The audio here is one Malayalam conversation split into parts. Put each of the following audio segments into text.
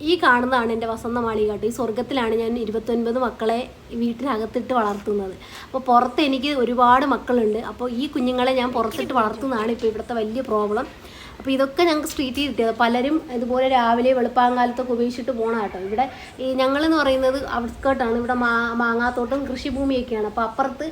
ഈ കാണുന്നതാണ് എന്റെ വസന്ത മാളിക കേട്ടോ ഈ സ്വർഗത്തിലാണ് ഞാൻ ഇരുപത്തൊൻപത് മക്കളെ വീട്ടിനകത്തിട്ട് വളർത്തുന്നത്. അപ്പോൾ പുറത്ത് എനിക്ക് ഒരുപാട് മക്കളുണ്ട്. അപ്പോൾ ഈ കുഞ്ഞുങ്ങളെ ഞാൻ പുറത്തിട്ട് വളർത്തുന്നതാണ് ഇപ്പോൾ ഇവിടുത്തെ വലിയ പ്രോബ്ലം. അപ്പോൾ ഇതൊക്കെ ഞങ്ങൾക്ക് സ്ട്രീറ്റിൽ കിട്ടിയത്. പലരും ഇതുപോലെ രാവിലെ വെളുപ്പാങ്കാലത്തൊക്കെ ഉപയോഗിച്ചിട്ട് പോകണം കേട്ടോ ഇവിടെ ഈ ഞങ്ങളെന്ന് പറയുന്നത് ഔട്ട്സ്കേർട്ടാണ് ഇവിടെ മാ മാങ്ങാത്തോട്ടം കൃഷിഭൂമിയൊക്കെയാണ്. അപ്പോൾ അപ്പുറത്ത്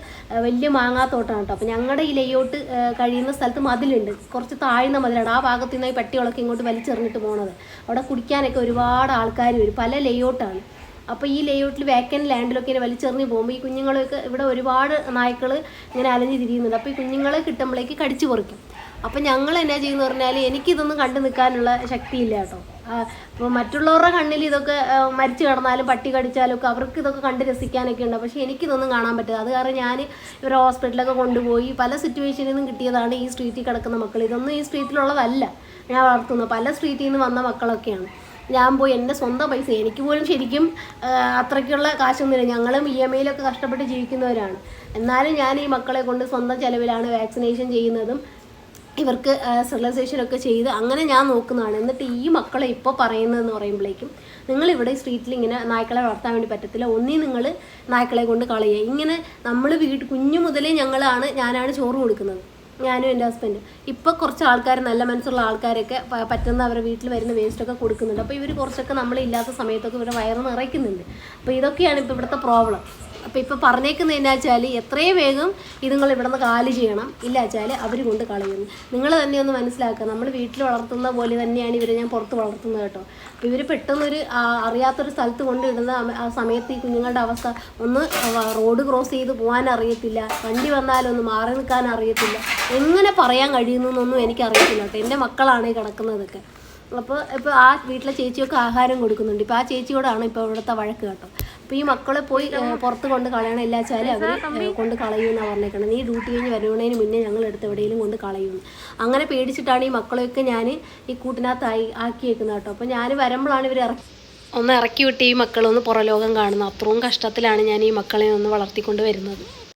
വലിയ മാങ്ങാത്തോട്ടമാണ് കേട്ടോ അപ്പോൾ ഞങ്ങളുടെ ഈ ലേഔട്ട് കഴിയുന്ന സ്ഥലത്ത് മതിലുണ്ട്. കുറച്ച് താഴ്ന്ന മതിലാണ്. ആ ഭാഗത്തു നിന്നായി പട്ടികളൊക്കെ ഇങ്ങോട്ട് വലിച്ചെറിഞ്ഞിട്ട് പോകണത് അവിടെ കുടിക്കാനൊക്കെ ഒരുപാട് ആൾക്കാർ വരും. പല ലേഔട്ടാണ് അപ്പോൾ ഈ ലേഔട്ടിൽ വേക്കന്റ് ലാൻഡിലൊക്കെ ഇങ്ങനെ വലിച്ചെറിഞ്ഞ് പോകുമ്പോൾ ഈ കുഞ്ഞുങ്ങളൊക്കെ ഇവിടെ ഒരുപാട് നായ്ക്കൾ ഇങ്ങനെ അലഞ്ഞ് തിരിയുന്നുണ്ട്. അപ്പോൾ ഈ കുഞ്ഞുങ്ങളെ കിട്ടുമ്പോഴേക്ക് കടിച്ചു പറിക്കും. അപ്പം ഞങ്ങൾ എന്നാ ചെയ്യുന്ന പറഞ്ഞാൽ എനിക്കിതൊന്നും കണ്ടു നിൽക്കാനുള്ള ശക്തിയില്ല കേട്ടോ. അപ്പോൾ മറ്റുള്ളവരുടെ കണ്ണിൽ ഇതൊക്കെ മരിച്ചു കിടന്നാലും പട്ടി കടിച്ചാലും ഒക്കെ അവർക്ക് ഇതൊക്കെ കണ്ട് രസിക്കാനൊക്കെ ഉണ്ട്. പക്ഷേ എനിക്കിതൊന്നും കാണാൻ പറ്റില്ല. അത് കാരണം ഞാൻ ഇവരെ ഹോസ്പിറ്റലൊക്കെ കൊണ്ടുപോയി പല സിറ്റുവേഷനിൽ നിന്നും കിട്ടിയതാണ് ഈ സ്ട്രീറ്റിൽ കിടക്കുന്ന മക്കൾ ഇതൊന്നും ഈ സ്ട്രീറ്റിലുള്ളതല്ല ഞാൻ വളർത്തുന്നത് പല സ്ട്രീറ്റിൽ നിന്ന് വന്ന മക്കളൊക്കെയാണ്. ഞാൻ പോയി എന്റെ സ്വന്തം പൈസ എനിക്ക് പോലും ശരിക്കും അത്രയ്ക്കുള്ള കാശൊന്നുമില്ല. ഞങ്ങളും ഇ എം ഐയിലൊക്കെ കഷ്ടപ്പെട്ട് ജീവിക്കുന്നവരാണ്. എന്നാലും ഞാൻ ഈ മക്കളെ കൊണ്ട് സ്വന്തം ചിലവിലാണ് വാക്സിനേഷൻ ചെയ്യുന്നതും ഇവർക്ക് ഒക്കെ ചെയ്ത് അങ്ങനെ ഞാൻ നോക്കുന്നതാണ്. എന്നിട്ട് ഈ മക്കളെ ഇപ്പോൾ പറയുന്നതെന്ന് പറയുമ്പോഴേക്കും നിങ്ങൾ ഇവിടെ സ്ട്രീറ്റിൽ ഇങ്ങനെ നായ്ക്കളെ വളർത്താൻ വേണ്ടി പറ്റത്തില്ല. ഒന്നീ നിങ്ങൾ നായ്ക്കളെ കൊണ്ട് കളയുക. ഇങ്ങനെ നമ്മൾ വീട് കുഞ്ഞു മുതലേ ഞങ്ങളാണ് ഞാനാണ് ചോറ് കൊടുക്കുന്നത്. ഞാനും എന്റെ ഹസ്ബൻഡും ഇപ്പോൾ കുറച്ച് ആൾക്കാർ നല്ല മനസ്സുള്ള ആൾക്കാരൊക്കെ പറ്റുന്ന അവരുടെ വീട്ടിൽ വരുന്ന വേസ്റ്റൊക്കെ കൊടുക്കുന്നുണ്ട്. അപ്പോൾ ഇവർ കുറച്ചൊക്കെ നമ്മളില്ലാത്ത സമയത്തൊക്കെ ഇവരുടെ വയറ് നിറയ്ക്കുന്നുണ്ട്. അപ്പോൾ ഇതൊക്കെയാണ് ഇപ്പോൾ ഇവിടുത്തെ പ്രോബ്ലം അപ്പോൾ ഇപ്പോൾ പറഞ്ഞേക്കുന്നത് എന്നാ വെച്ചാൽ എത്രയും വേഗം ഇത് നിങ്ങൾ ഇവിടെ നിന്ന് കാൽ ചെയ്യണം. ഇല്ല വെച്ചാൽ അവർ കൊണ്ട് കളയുന്നു നിങ്ങൾ തന്നെ ഒന്ന് മനസ്സിലാക്കുക. നമ്മൾ വീട്ടിൽ വളർത്തുന്ന പോലെ തന്നെയാണ് ഇവരെ ഞാൻ പുറത്ത് വളർത്തുന്നത് കേട്ടോ. അപ്പോൾ ഇവർ പെട്ടെന്നൊരു അറിയാത്തൊരു സ്ഥലത്ത് കൊണ്ടിടുന്ന ആ- സമയത്ത് ഈ കുഞ്ഞുങ്ങളുടെ അവസ്ഥ ഒന്ന് റോഡ് ക്രോസ് ചെയ്ത് പോകാൻ അറിയത്തില്ല. വണ്ടി വന്നാലൊന്ന് മാറി നിൽക്കാൻ അറിയത്തില്ല. എങ്ങനെ പറയാൻ കഴിയുന്നു എന്നൊന്നും എനിക്കറിയത്തില്ല കേട്ടോ. എന്റെ മക്കളാണ് കിടക്കുന്നതൊക്കെ. അപ്പോൾ ഇപ്പോൾ ആ വീട്ടിലെ ചേച്ചിയൊക്കെ ആഹാരം കൊടുക്കുന്നുണ്ട്. ഇപ്പോൾ ആ ചേച്ചിയോടാണ് ഇപ്പോൾ ഇവിടുത്തെ വഴക്ക് കേട്ടോ. അപ്പോൾ ഈ മക്കളെ പോയി പുറത്ത് കൊണ്ട് കളയണം ഇല്ല വെച്ചാൽ അവർ കൊണ്ട് കളയുമെന്നാണ് പറഞ്ഞേക്കണം. നീ ഡ്യൂട്ടി കഴിഞ്ഞ് വരുന്നതിന് മുന്നേ ഞങ്ങൾ എടുത്ത് എവിടെയെങ്കിലും കൊണ്ട് കളയുമെന്ന് അങ്ങനെ പേടിച്ചിട്ടാണ് ഈ മക്കളെയൊക്കെ ഞാൻ ഈ കൂട്ടിനകത്തായി ആക്കി വെക്കുന്നത് കേട്ടോ. അപ്പോൾ ഞാൻ വരുമ്പോഴാണ് ഇവർ ഇറക്കി ഒന്ന് ഇറക്കി വിട്ട് ഈ മക്കളൊന്ന് പുറലോകം കാണുന്നത്. അത്രയും കഷ്ടത്തിലാണ് ഞാൻ ഈ മക്കളെ ഒന്ന് വളർത്തിക്കൊണ്ട് വരുന്നത്.